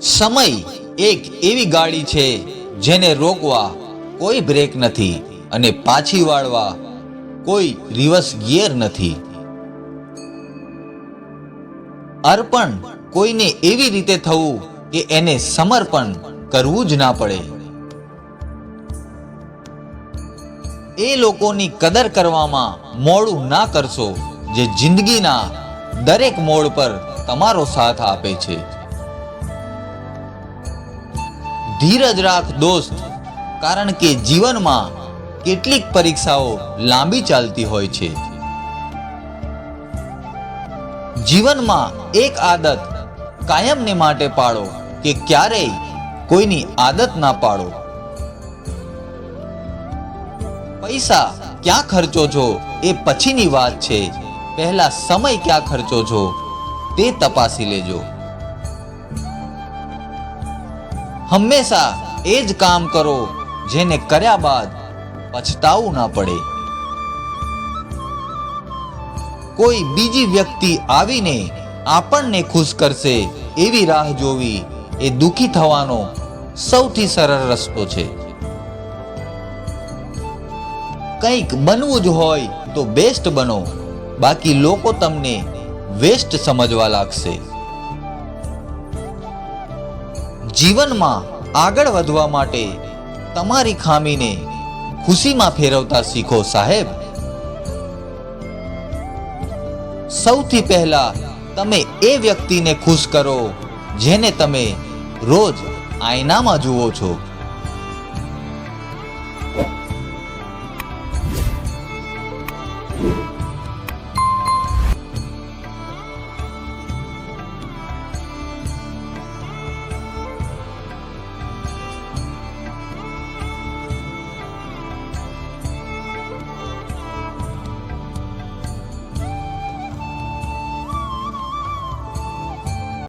સમય એક એવી ગાડી છે જેને રોકવા કોઈ બ્રેક નથી અને પાછી વાળવા કોઈ રિવર્સ ગિયર નથી. અર્પણ કોઈને એવી રીતે થવું કે એને સમર્પણ કરવું જ ના પડે. એ લોકોની કદર કરવામાં મોડું ના કરશો જે જિંદગીના દરેક મોડ પર તમારો સાથ આપે છે. ધીરજ રાખ દોસ્ત. કારણ કે જીવનમાં કેટલીક પરીક્ષાઓ લાંબી ચાલતી હોય છે. જીવનમાં એક આદત કાયમને માટે પાડો કે ક્યારેય કોઈની આદત ના પાડો પૈસા ક્યાં ખર્ચો છો એ પછીની વાત છે. પહેલા સમય ક્યાં ખર્ચો છો તે તપાસી લેજો. હંમેશા એ જ કામ કરો જેને કર્યા બાદ પછતાવું ના પડે. કોઈ બીજી વ્યક્તિ આવીને આપણને ખુશ કરશે એવી રાહ જોવી એ દુખી થવાનો સૌથી સરળ રસ્તો છે. કંઈક બનવું જ હોય તો બેસ્ટ બનો. બાકી લોકો તમને વેસ્ટ સમજવા લાગશે. જીવનમાં આગળ વધવા માટે તમારી ખામીને ખુશીમાં ફેરવતા શીખો, સાહેબ. સૌથી પહેલા તમે એ વ્યક્તિને ખુશ કરો, જેને તમે રોજ આયનામાં જુઓ છો.